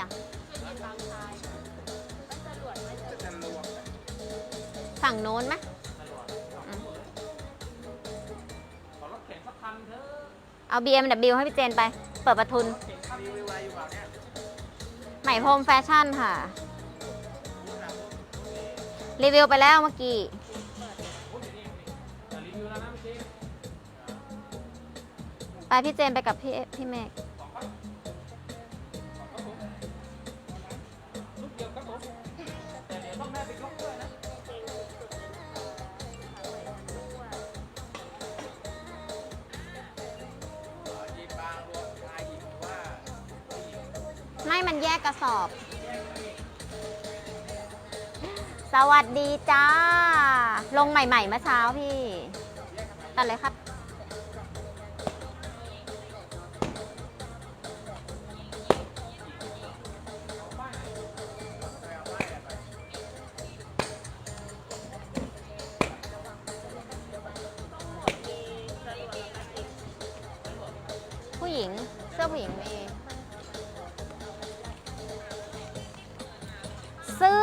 อะบางชายไม่สลวดไม่สลวดจะรวมฝั่งโน้นไหมขอรถเข็นสักคันเถอะเอา BMW ให้พี่เจนไป เปิดประทุนเข็นคันรีวิวอะไรอยู่เปล่าเนี่ยไหมพรมแฟชั่นค่ะ รีวิวไปแล้วเมื่อกี้โอ้ยนี่นี่แต่รีวิวแล้วนะเมื่อกี้ไปพี่เจนไปกับพี่พี่เมฆ ม่มันแยกกระสอบ สวัสดีจ้า ลงใหม่ๆเมื่อเช้าพี่ ตัดเลยครับ ผู้หญิง เสื้อผู้หญิงมี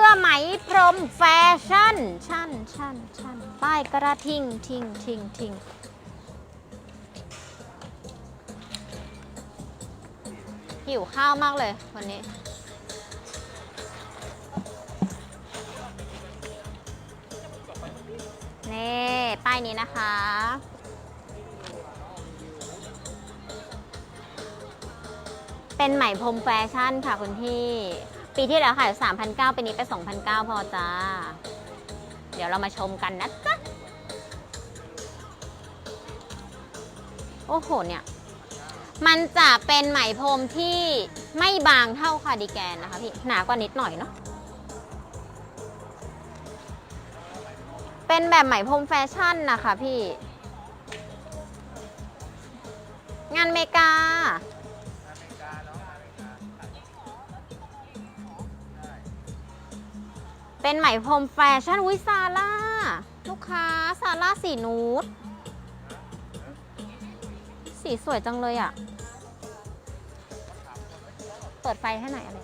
อไหมพรมแฟชั่นชั่นชั่นชั่นป้ายกระทิงทิงทิงทิงหิวข้าวมากเลยวันนี้ นี่ ป้ายนี้นะคะ เป็นไหมพรมแฟชั่นค่ะคุณพี่ ปีที่แล้วขาย3,900ปีนี้ไป2,900พอจ้า เดี๋ยวเรามาชมกันนะจ๊ะ โอ้โหเนี่ย มันจะเป็นไหมพรมที่ไม่บางเท่าคาร์ดิแกนนะคะพี่ หนากว่านิดหน่อยเนาะเป็นแบบไหมพรมแฟชั่นนะคะพี่ งานเมกา เป็นไหมพรมแฟชั่นวิซาร่าลูกค้าซาร่าสีนูดสีสวยจังเลยอะ่ะ เปิดไฟให้หน่อยอะไร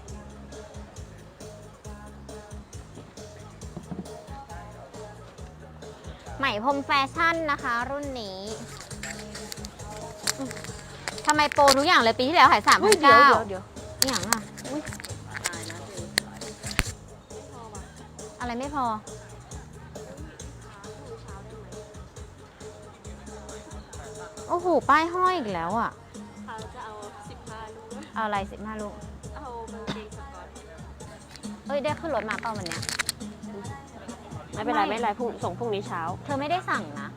ไหม่พรมแฟชั่นนะคะ รุ่นนี้ทำไมโปรทุกอย่างเลยปีที่แล้วขายสามพันเดี๋ยวเก้าเดี๋ยวอย่า อะไรไม่พอดูเช้าได้ไหมโอ้โห ป้ายห้อยอีกแล้วอะ เขาจะเอาสิบห้าลูก เอาอะไรสิบห้าลูก เอากางเกงสกอตเอ้ย ได้ขึ้นรถมาเปล่าวันเนี้ย ไม่เป็นไรไม่ ไม่เป็นไรพรุ่งส่งพรุ่งนี้เช้า เธอไม่ได้สั่งนะ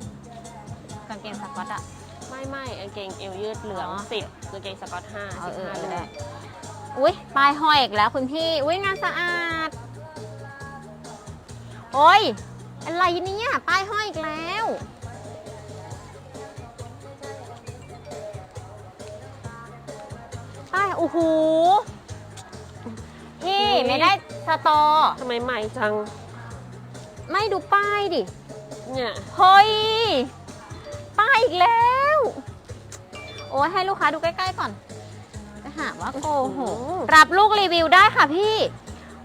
กางเกงสก๊อตอะไม่ไม่กางเกงเอวยืดเหลืองอ๋อสิบกางเกงสกอตห้าเอาสิบเออห้าเอก็อได้อุ้ยป้ายห้อยอีกแล้วคุณพี่ อุ้ยงานสะอาด โอ้ย อะไรเนี่ยป้ายห้อยอีกแล้ว ป้าย โอ้โห พี่ไม่ได้สตอ ทำไมใหม่จัง ไม่ดูป้ายดิ เนี่ย เฮ้ย ป้ายอีกแล้ว โอ้ยให้ลูกค้าดูใกล้ ๆ ก่อน จะหาว่าโกหกรับลูกรีวิวได้ค่ะพี่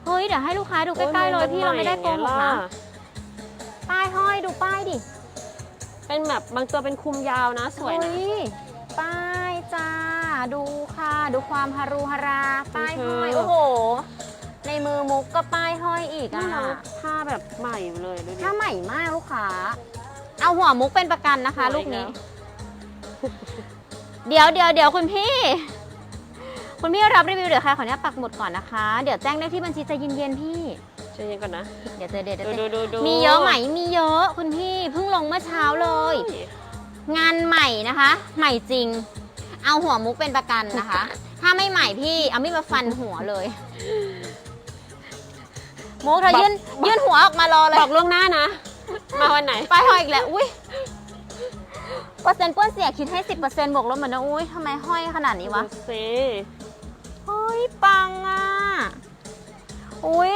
เฮ้ย เดี๋ยวให้ลูกค้าดูใกล้ๆเลยพี่เราไม่ได้โกหกนะป้ายห้อยดูป้ายดิ เป็นแบบบางตัวเป็นคุมยาวนะ สวยนะเฮ้ป้ายจ้า ดูค่ะ ดูความฮารุฮารา ป้ายห้อยอือหือโอ้โห ในมือมุกก็ป้ายห้อยอีกนี่อะเราผ้าแบบใหม่เลยดูดิถ้าใหม่มากลูกค้า เอาหัวมุกเป็นประกันนะคะสวยลูกนี้แล้วเดี๋ยวเดี๋ยวเดี๋ยวคุณพี่ คุณพี่รับรีวิวเดี๋ยวใครขออนุญาตปักหมุดก่อนนะคะ เดี๋ยวแจ้งได้ที่บัญชีใจเย็นๆพี่ ใจเย็นก่อนนะ เดี๋ยวเจอเดี๋ยวดูเจดูอดูดูมีเยอะไหมมีเยอะคุณพี่เพิ่งลงเมื่อเช้าเลย งานใหม่นะคะ ใหม่จริง เอาหัวมุกเป็นประกันนะคะ ถ้าไม่ใหม่พี่เอาไม่มาฟันหัวเลย มุกเธอยื่นยื่นหัวออกมารอเลยบอกล่วงหน้านะ มาวันไหน ไปห้อยอีกแล้วอุ้ยเปอร์เซ็นต์เปื้อนเสียคิดให้สิบเปอร์เซ็นต์บวกลบเหมือนนะอุ้ยทำไมห้อยขนาดนี้วะดูสิเฮ้ย ปังอะ อุ้ย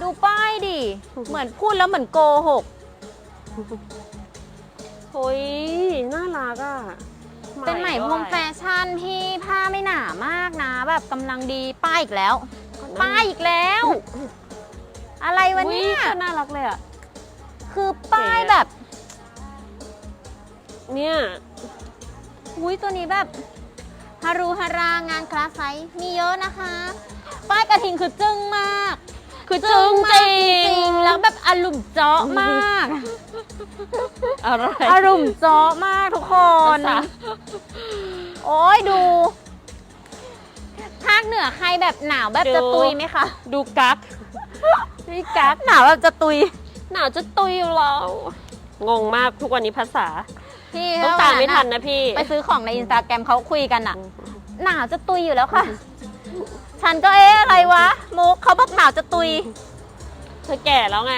ดูป้ายดิ เหมือนพูดแล้วเหมือนโกหกโอ้ยน่ารักอะเป็นไหมพรมแฟชั่นพี่ผ้าไม่หนามากนะ แบบกำลังดีป้ายอีกแล้ว ป้ายอีกแล้ว อะไรวะเนี่ยอุ๊น่ารักเลยอะ คือป้ายเก๋อะแบบ เนี่ยอุ้ยตัวนี้แบบ ฮารูฮารางานคลาสไซส์มีเยอะนะคะ ป้ายกระทิงคือจึ้งมาก คือจึ้งมากจริงๆแล้วแบบอารมณ์เจาะมาก อะไรอารมณ์เจาะมากทุกคนภาษาโอ้ยดูภาคเหนือใครแบบหนาวแบบจะตุยไหมคะดูกักนี่กักหนาวแบบจะตุย หนาวจะตุยอยู่แล้ว งงมากทุกวันนี้ภาษา พี่ต้องตามไม่ทันนะพี่ ไปซื้อของในอินสตาแกรมเขาคุยกันอะหนาวจะตุยอยู่แล้วค่ะ ฉันก็เอ๊ะอะไรวะมุกเขาบอกหนาวจะตุย เธอแก่แล้วไง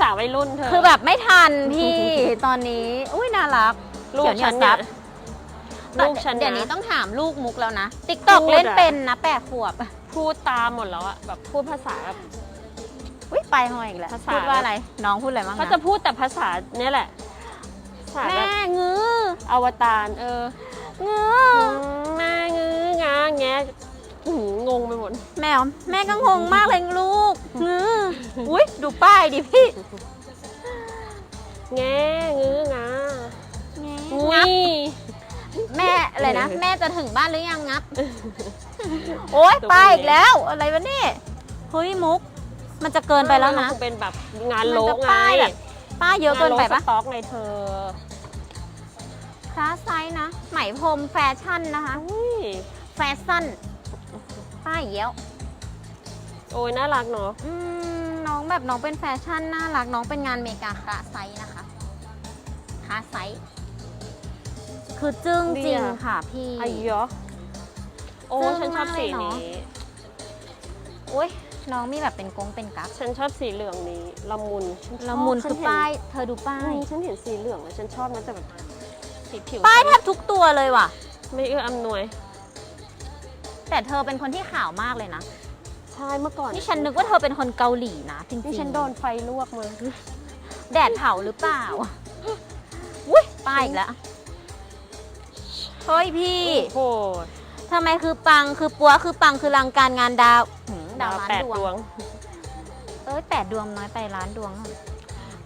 สาววัยรุ่นเธอ คือแบบไม่ทันพี่ตอนนี้ อุ้ยน่ารักลูกเขียวเหนีฉัยนวเนี่ซัยบลูกฉันเดี๋ยวนะนี้ต้องถามลูกมุกแล้วนะติ๊กต็อกพูดอะเล่นเป็นนะแปดขวบ พูดตามหมดแล้วอะแบบพูดภาษาแบบอุ้ยไปหอยอีกแล้วภาษาพูดว่าอะไร น้องพูดอะไรบ้างเขานะจะพูดแต่ภาษาเนี่ยแหละ ภาษาแบแม่บงื้ออวตารเอองื้อแม่งื้องาแงะอื้อหืองงไปหมด แมวแม่ก็งงมากเลยลูกงื้ออุ้ยดูป้ายดิพี่แงงื้องางังุบยแม่อะไรนะ แม่จะถึงบ้านหรือยังงับ โอ๊ยป้ายอีกแล้ว อะไรวะเนี่ยเฮ้ยมุก มันจะเกินไปแล้วนะ มัเป็นแบบงานมันโลจะกไง ป้ายแบบ ป้ายเยอะเกินไปงาโลปะสต็อกไงเธอคลาสไซส์นะ ไหมพรมแฟชั่นนะคะ อุ้ยแฟชั่น ป้ายเยอะโอ้ยน่ารักเนาะอืมน้องแบบน้องเป็นแฟชั่นน่ารักน้องเป็นงานเมกาคลาสไซส์นะคะคลาสไซส์คือจึ้งจริงค่ะพี่ไอ้ยะโอ้ซึ่ฉังนชอบมากเลยสีเนอะนี้โอ๊ย น้องมีแบบเป็นกงเป็นกั๊กฉันชอบสีเหลืองนี้ละมุนฉัชอบละมุนฉัคือเห็ป้ายเธอดูป้าอืย มฉันเห็นสีเหลืองแล้วฉันชอบนะแต่แบบสีผิวป้ายแทบทุกตัวเลยว่ะ ไม่เอื้ออำนวย แต่เธอเป็นคนที่ขาวมากเลยนะ ใช่เมื่อก่อนนี่ฉันนึกว่าเธอเป็นคนเกาหลีนะจริงนี่ๆฉันโดนไฟลวกมาแดดเผาหรือเปล่า อุ้ยป้ายอีกแล้วเฮ้ยพี่โอ้โหทำไมคือปังคือปัวคือปังคือลังการงานดาวหืม ดาวล้านแปดดดววง ง เอ้ยแปดดวงน้อยไปล้านดวง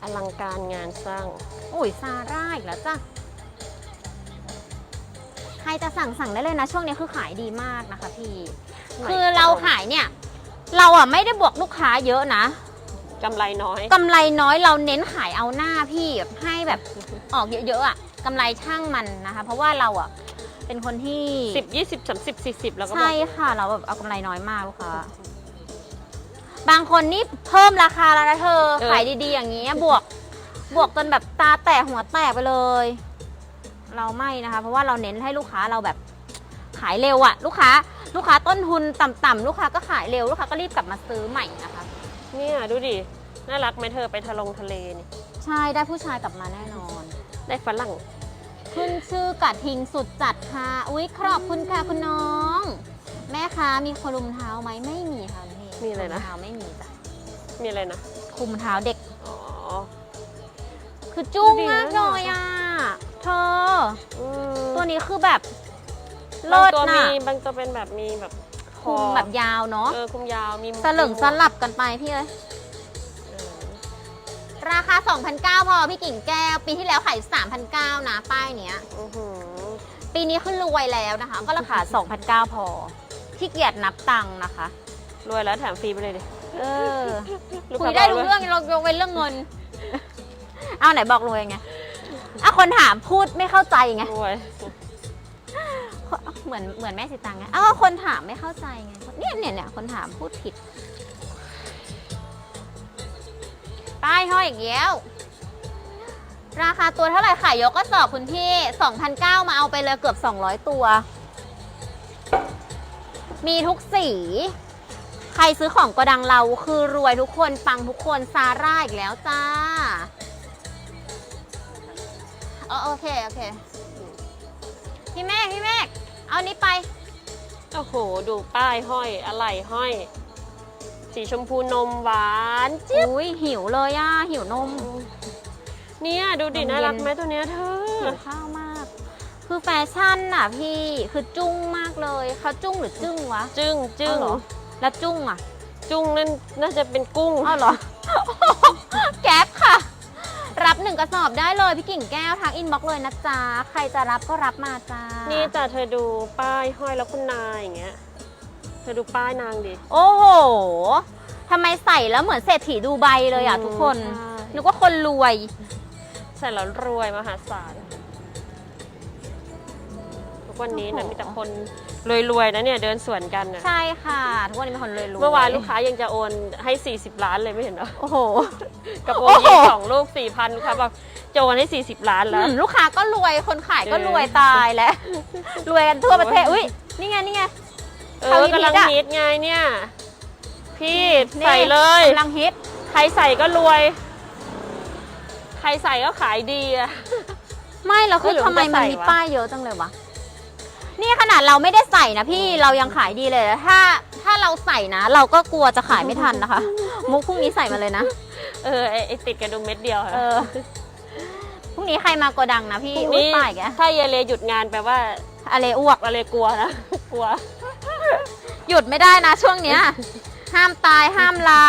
อลังการงานสร้าง อุ้ยซาร่าอีกแล้วจ้ะ ใครจะสั่งสั่งได้เลยนะ ช่วงนี้คือขายดีมากนะคะพี่คือเราขายเนี่ย เราอะไม่ได้บวกลูกค้าเยอะนะ กำไรน้อย กำไรน้อยเราเน้นขายเอาหน้าพี่แบบให้แบบ ออกเยอะๆอะกำไรช่างมันนะคะ เพราะว่าเราอะเป็นคนที่สิบยี่สิบสามสิบสี่สิบแล้วก็บอใช่กค่ะ เราแบบเอากำไรน้อยมากลูกค้า บางคนนี่เพิ่มราคาแล้วนะเธอ ขายดีๆอย่างนี้ยบวก บวกจนแบบตาแตกหัวแตกไปเลย เราไม่นะคะ เพราะว่าเราเน้นให้ลูกค้าเราแบบขายเร็วอะลูกค้า ลูกค้าต้นทุนต่ำๆลูกค้าก็ขายเร็ว ลูกค้าก็รีบกลับมาซื้อใหม่นะคะ เนี่ยดูดิ น่ารักไหมเธอไปทะลงทะเลนี่ ใช่ได้ผู้ชายกลับมาแน่นอน ได้ฝรั่ง ขึ้นชื่อกะทิงสุดจัดค่ะ อุ๊ยขอบคุณค่ะคุณน้อง แม่คะมีคลุมเท้าไหมไม่มีค่ะพี่ มีอะไรนะคลุเท้าไม่มีจ้ะมีอะไรนะ คลุมเท้าเด็ก อ๋อ คือจุ้งดูดิมากน่าเลรักยอะ เธอ อืมตัวนี้คือแบบบาเลิงศตัวน่ะมีบางตัวเป็นแบบมีแบบคคลุอมแบบยาวเนาะเออคุมยาว มีสลึงมีหมวกสลับกันไปพี่เลยเออราคา 2,900 พอพี่กิ่งแก้ว ปีที่แล้วขาย3,900 นะป้ายเนี้ย อื้อหือปีนี้ขึ้นรวยแล้วนะคะ ก็ราคา 2,900 พอขี้เกียจนับตังค์นะคะ รวยแล้วแถมฟรีไปเลยดิเออลูกคุค้ายได้บรู้กเรื่องเรายกเว้นเรื่องเงิน เอาไหนบอกรวยไงอะคนถามพูดไม่เข้าใจไง รวยเหมือนเหมือนแม่สิตังไงอ้าวคนถามไม่เข้าใจไง เนี่ยเนี่ยเนี่ยคนถามพูดผิด ป้ายห้อยอีกแล้วราคาตัวเท่าไหร่ขายยกก็สอบคุณพี่2,009มาเอาไปเลยเกือบ 200 ตัว มีทุกสี ใครซื้อของกระดังเราคือรวยทุกคนปังทุกคนซาร่าอีกแล้วจ้าเออโอเค โอเค พี่เมฆพี่เมฆเอานี้ไป โอ้โห ดูป้ายห้อยอะไรห้อย สีชมพูนมหวานจิ๊บอุ้ยหิวเลยอะ หิวนม เนี่ยดูดินมเย็น น่ารักไหมตัวเนี้ยเธอ หิวข้าวมาก คือแฟชั่นน่ะพี่คือจุ้งมากเลยเขาจุ้งหรือจึ้งวะ จึ้งจึ้งอ้าวเหรอ แล้วจุ้งอะ จุ้งนั่นน่าจะเป็นกุ้งอ้าวเหรอ แก๊ปค่ะ รับหนึ่งกระสอบได้เลยพี่กิ่งแก้วทางอินบ็อกซ์เลยนะจ๊ะ ใครจะรับก็รับมาจ้า นี่จ้ะเธอดูป้ายห้อยแล้วคุณนายอย่างเงี้ย เธอดูป้ายนางดิ โอ้โหทำไมใส่แล้วเหมือนเศรษฐีดูไบเลยอะทุกคน ใช่ นึกว่าคนรวย ใส่แล้วรวยมหาศาลทุกวันนี้นะโอ้โห มีแต่คน รวยๆนะเนี่ยเดินสวนกันน่ะใช่ค่ะ ทุกวันนี้เป็นคนรวยๆเมื่อวานลูกค้ายังจะโอนให้ 40 ล้านเลยไม่เห็นเหรอโอ้โหกับโอโอ้นโหยีสองลูก4,000ลูกค้าบอกจะโอนให้ 40 ล้านแล้ว อืมลูกค้าก็รวยคนขายก็เออรวยตายแล้ว รวยกันทั่วประเทศอุ้ยนี่ไงนี่ไง เอเขาอฮิตกำลังอะฮิตไงเนี่ย พี่นี่ใส่เลย กำลังฮิตใครใส่ก็รวย ใครใส่ก็ขายดีอะ ไม่แล้วคือเออหรือทำไมมันจะมันใส่มีวะ ป้ายเยอะจังเลยวะ นี่ขนาดเราไม่ได้ใส่นะพี่เรายังขายดีเลย ถ้าถ้าเราใส่นะ เราก็กลัวจะขายไม่ทันนะคะ มุกพรุ่งนี้ใส่มาเลยนะ เออไอ้ไอติดกระดุมเม็ดเดียวค่ะเออพรุ่งนี้ใครมาโกดังนะพี่พรุ่งอุ้ยนี้ป้ายแกถ้าเยเลหยุดงานแปลว่าอะไรอ้วกอะไรกลัวนะกลัว หยุดไม่ได้นะช่วงเนี้ย ห้ามตายห้ามลา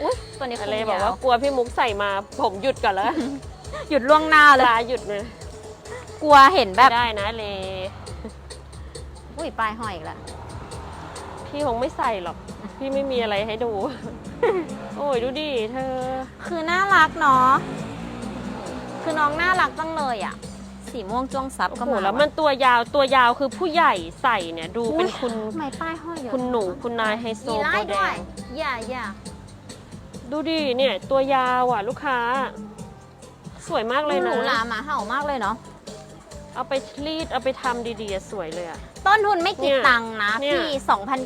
อุ้ยตัวนี้อะไรคงบอกยว่ากลัวพี่มุกใส่มาผมหยุดก่อนแล้ว หยุดล่วงหน้าเลยลาหยุดเลยกลัวเห็นแบบไม่ได้นะเล อุ้ยป้ายห้อยอีกแล้ว พี่คงไม่ใส่หรอก พี่ไม่มีอะไรให้ดู โอ้ยดูดิเธอ คือน่ารักเนาะ คือน้องน่ารักจังเลยอะ สีม่วงจ้วงซับโอ้ก็โหมาแล้วมันตัวยาวตัวยาวคือผู้ใหญ่ใส่เนี่ยดูเป็นคุณทำไมป้ายห้อยเยอะคุณหนูคุณนายไฮโซมีโบไล่แดด้วยงอย่าอย่าดูดิเนี่ยตัวยาวอะลูกค้า สวยมากเลยหนะรูหราหมาเห่ามากเลยเนาะ เอาไปรีดเอาไปทำดีๆอะสวยเลยอะ ต้นทุนไม่กี่เนี่ยตังค์นะเนี่ยพี่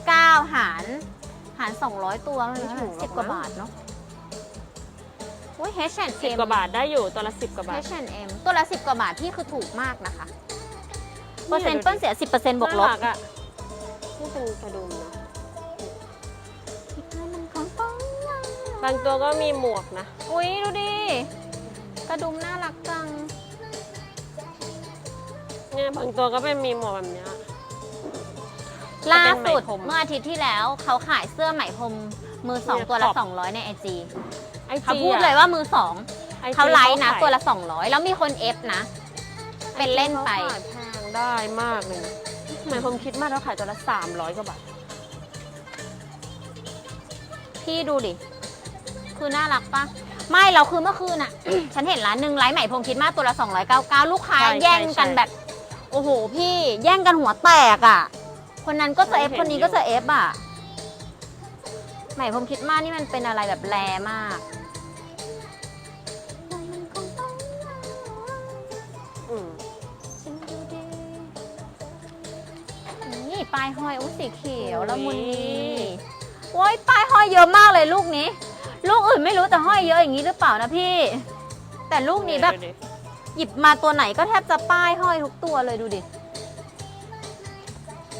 2,009หารหาร 200 ตัวมันไม่ถึงหรอกสิบกว่ามั้งบาทเนาะอุ้ย สิบ H&M กว่าบาทได้อยู่ตัวละสิบกว่าบาท H&M ตัวละ 10 กว่าบาทพี่คือถูกมากนะคะ เปอร์เซ็นต์ดูดิเปิ้ลเสีย 10%บวกลบน่ารัอะนี่เป็นกระดุมนะบางตัวก็มีหมวกนะ อุ้ยดูดิ กระดุมน่ารักจัง เนี่ยบางตัวก็เป็นมีหมวกแบบเนี้ย ล่าเป็นไหมสุดพรมเมื่ออาทิตย์ที่แล้วเขาขายเสื้อไหมพรมมือสองเนี่ยตัวละขอบ200 ในไอจีไอเขาจีพูดเลยว่ามือสองเขาไลฟ์นะขายตัวละ 200 แล้วมีคนเอฟนะ เป็นเล่นไปขาขายแพงได้มากเลยนะทำไมผมคิดมากแล้วขายตัวละสามร้อยกว่าบาทพี่ดูดิ คือน่ารักปะไม่เราคือเมื่อคืนอะฉันเห็นร้านหนึ่งไลฟ์ใหม่พรมคิดมากตัวละ 299 ลูกค้าใช่แย่งกันใช่แบบ โอ้โห พี่แย่งกันหัวแตกอะ คนนั้นก็จะเอฟเห็นคนนี้อยู่ก็จะเอฟอะใหม่พรมคิดมากนี่มันเป็นอะไรแบบแรมากอืมนี่ปลายห้อยอุ้ยสีเขียวละมุนนี้โอ้ยปลายห้อยเยอะมากเลยลูกนี้ ลูกอื่นไม่รู้แต่ห้อยเยอะอย่างนี้หรือเปล่านะพี่ แต่ลูกนี้แบบดูดิหยิบมาตัวไหนก็แทบจะป้ายห้อยทุกตัวเลยดูดิ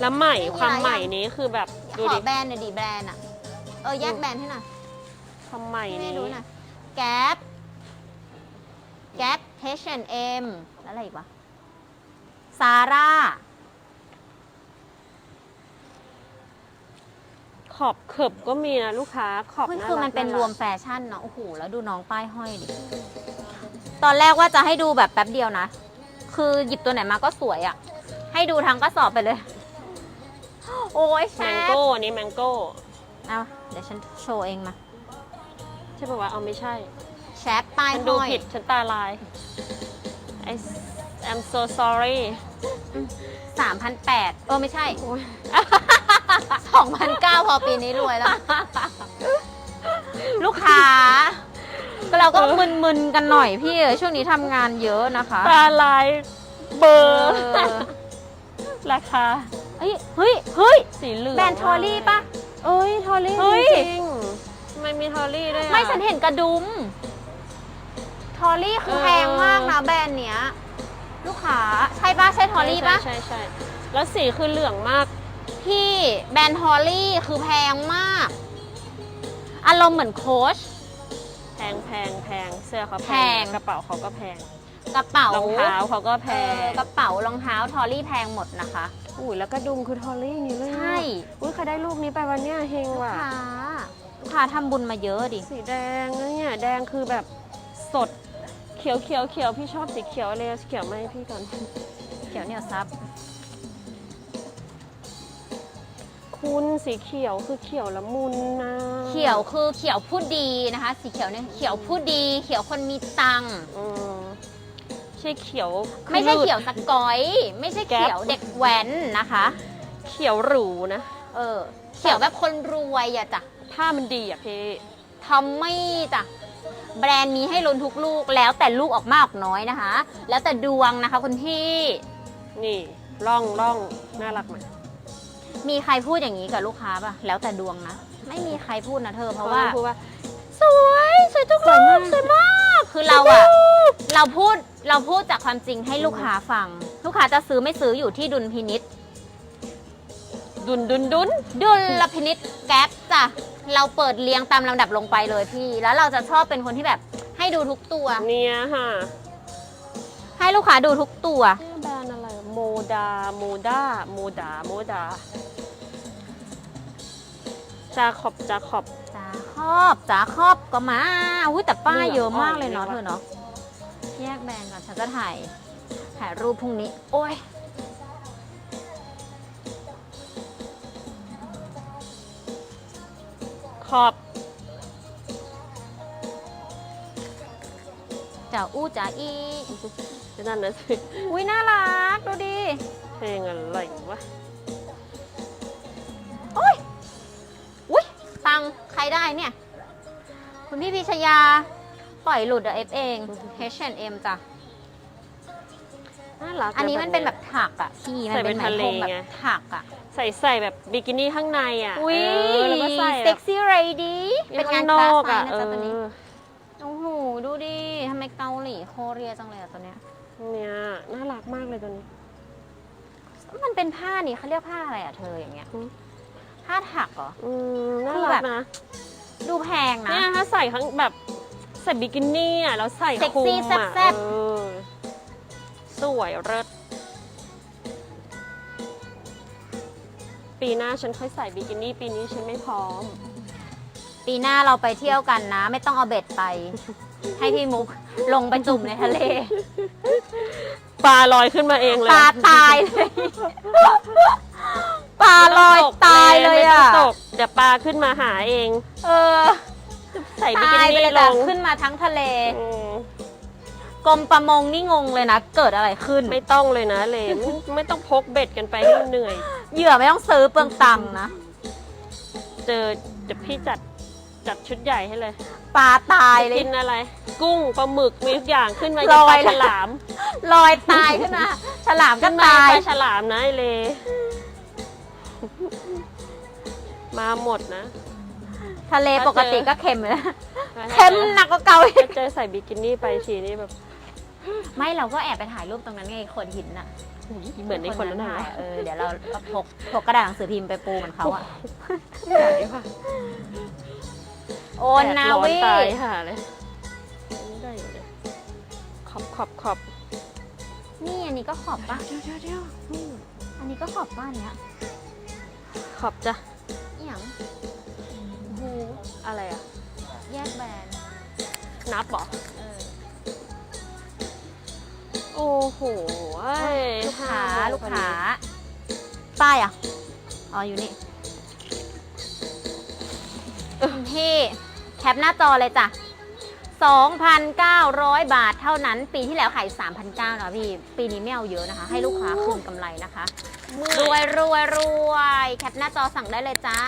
แล้วใหม่มีความหลายใหม่อย่างนี้คือแบบดูขอดิแบรนด์หน่อยดิแบรนด์อะเออแยกแบรนด์ให้หน่อยความใหม่ให้นี้ดูหน่อยแก๊ปแก๊ป H&M แล้วอะไรอีกวะซาร่า ขอบเขิบก็มีนะลูกค้าขอบเฮ้ยน่าคือมันรักเป็นารวรัมกแฟชั่นเนาะโอ้โหแล้วดูน้องป้ายห้อยดิตอนแรกว่าจะให้ดูแบบแป๊บเดียวนะ คือหยิบตัวไหนมาก็สวยอะ่ะ ให้ดูทั้งกระสอบไปเลย โอ้ยแชแมงทโก้อันนี้แมงโก้เอาเดี๋ยวฉันโชว์เองมา ใช่ป่าวะเอาไม่ใช่ แชทป้ายฉันดูห้อยผิดฉันตาลาย I I'm so sorry สามพันแปดเออไม่ใช่สองพันเก้าพอปีนี้รวยแล้ว ลูกค้า ก็เราก็เออมึนๆกันหน่อยพี่เอ๋ยช่วงนี้ทำงานเยอะนะคะตาลายเบอเอร์ อราคา เฮ้ยเฮ้ยเฮ้ยสีเหลืองแบรนด์ทอรี่ปะ เอ้ยทอรี่เฮ้ยจจริริงงทำไมมีทอรี่ด้วยอะ ไม่ฉันเห็นกระดุม ทอรี่คือเออ แพงมากนะแบรนด์เนี้ย ลูกค้าใช่ปะใช่ทอรี่ปะใช่ใช่ใช่แล้วสีคือเหลืองมาก พี่แบรนด์ทอรี่คือแพงมาก อารมณ์เหมือนโค้ช แพงแพงแพงเสื้อเขาแพง กระเป๋าเขาก็แพงกระเป๋ารองเท้าเขาก็แพเองอกระเป๋ารองเท้าทอรี่แพงหมดนะคะ อุ้ยแล้วก็ดุมคือทอลลี่อย่างนี้เลยอะใช่ อุ้ยใครได้ลูกนี้ไปวันเนี้ยเฮงลูกว่ะค้าลูกค้าทำบุญมาเยอะดิ สีแดงนะเนี่ยแดงคือแบบสดเขียวเขียวเขียวพี่ชอบสีเขียวเลยเขียวไหมาให้พี่ก่อน เขียวเหนียวซับ คุณสีเขียวคือเขียวละมุนนะเขียวคือเขียวผู้ดีนะคะ สีเขียวเนี่ยเขียวผู้ดี เขียวคนมีตังค์ อืมใช่เขียวไม่ใช่คือเขียวสกอย ไม่ใช่แก๊ปเขียวเด็กแว้นนะคะ เขียวหรูนะ เออ เขียวแบบคนรวยอะจ้ะผ้ามันดีอะพี่ทอมมี่จ้ะแบรนด์มีให้ลุ้นทุกลูกแล้วแต่ลูกออกมากออกน้อยนะคะ แล้วแต่ดวงนะคะคุณพี่นี่ร่องร่องน่ารักไหมมีใครพูดอย่างนี้กับลูกค้าป่ะแล้วแต่ดวงนะ ไม่มีใครพูดนะเธอเพราะว่าพูดว่าสวยสวยทุกลูกสวยมาก คือเราอะเราพูด เราพูดจากความจริงให้ลูกค้าฟัง ลูกค้าจะซื้อไม่ซื้ออยู่ที่ดุลพินิษดุนดุนดุนดุลพินิษแก๊ปจ้ะเราเปิดเรียงตามลำดับลงไปเลยพี่ แล้วเราจะชอบเป็นคนที่แบบให้ดูทุกตัว เนี่ยค่ะ ให้ลูกค้าดูทุกตัว แบรนด์อะไร โมดา โมดา โมดา โมดา จาขอบ จาขอบ จ้าครอบจ้าครอบก็มาอุ้ยแต่ป้ายเหลืองเยอะมากเลยเนาะอ่อนเธอเนาะ แยกแบรนด์ก่อนฉันจะถ่ายถ่ายรูปพรุ่งนี้ โอ้ยขอบจ้าอู้จ้าอีจะนั่นนะสิอุ้ยน่ารัก ดูดิ เพลงอะไรวะอุ้ยตังค์ใครได้เนี่ย คุณพี่พิชยา ปล่อยหลุดอะเอฟเอง H&M จ้ะ น่ารักอันนี้มันเป็นแบบยถักอะพี่มันใส่เป็เป็นนไหมทะเลพรมแบไงบถักอะใส่ใส่แบบบิกินี่ข้างในอะอุ้ยเแล้วก็ใส่แบเซ็บกซี่เรดี้เป็นงานข้คลาสอกไซอะส์นะเอจ๊ะตัวนี้อโอ้โหดูดิทำไมเกาหลีโคเรียจังเลยอะตัวเนี้ยเนี่ยน่ารักมากเลยตัวนี้ มันเป็นผ้านี่เขาเรียกผ้าอะไรอะเธออย่างเงี้ยอืมผ้าถักเหรออืมน่าคือรัแบกบนะดูแพงนะเนี่ยถ้าใส่ข้างแบบ ใส่บิกินี่อะแล้วใส่เซ็กคลุซี่มอะแซ่บๆ เออสวยเลิศปีหน้าฉันค่อยใส่บิกินี่ ปีนี้ฉันไม่พร้อม ปีหน้าเราไปเที่ยวกันนะ ไม่ต้องเอาเบ็ดไป ให้พี่มุกลงไปจุ่มในทะเลปลาลอยขึ้นมาเองเลยปลาตายเลยปลาลอยตายเลยไม่ต้อะ งตกเดี๋ยวปลาขึ้นมาหาเอง เออ ใส่บิตากิยไปนี่เลยลจ้ะงขึ้นมาทั้งทะเลอืมกรมประมงนี่งงเลยนะ เกิดอะไรขึ้น ไม่ต้องเลยนะเลมไม่ต้องพกเบ็ดกันไปให้เหนื่อย เหยื่อไม่ต้องซื้อเปลืองตังค์นะเจอเดี๋ยวพี่จัดจัดชุดใหญ่ให้เลยปลาตายเลย กินอะไร กุ้งปลาหมึกมีทุกอย่างขึ้นมาลจากอยปลาแล้วฉลามลอยตายขึ้นมาฉลามก็ขึ้นมาตาย ปลาฉลามนะไอเล มาหมดนะ ทะเลปกติก็เค็มเลยนะถ้าเค็มหนักกว่าเก่าอีกถ้าเจอใส่บิกินี่ไปทีนี่แบบ ไม่เราก็แอบไปถ่ายรูปตรงนั้นไงโคนหินน่ะอุ๊ยเหมือนในคนนั้นถ่านะยเออเดี๋ยวเราเอาพกพกกระดาษหนังสือพิมพ์ไปปูเหมือนเขาอะไหนค่ะโอนนาแดดร้วิตายห่าเลยไม่ได้อยู่เลยขอบขอบขอบนี่อันนี้ก็ขอบปะเดี๋ยวเดี๋ยวเดี๋ยวนี่อันนี้ก็ขอบป้าอันเนี้ยขอบจ้ะอหย่าง บูอะไรอะแยกแบรนด์นับเหรอ เออ โอ้โหเอ้ยลูกค้าห้โมงลูกพอค้าดีป้ายอะ อ๋อ อยู่นี่คุณพี่แคปหน้าจอเลยจ้ะ 2,900 บาทเท่านั้น ปีที่แล้วขาย3,900นะพี่ ปีนี้ไม่เอาเยอะนะคะ ให้ลูกค้าคืนกำไรนะคะ รวยรวยรวยแคปหน้าจอสั่งได้เลยจ้า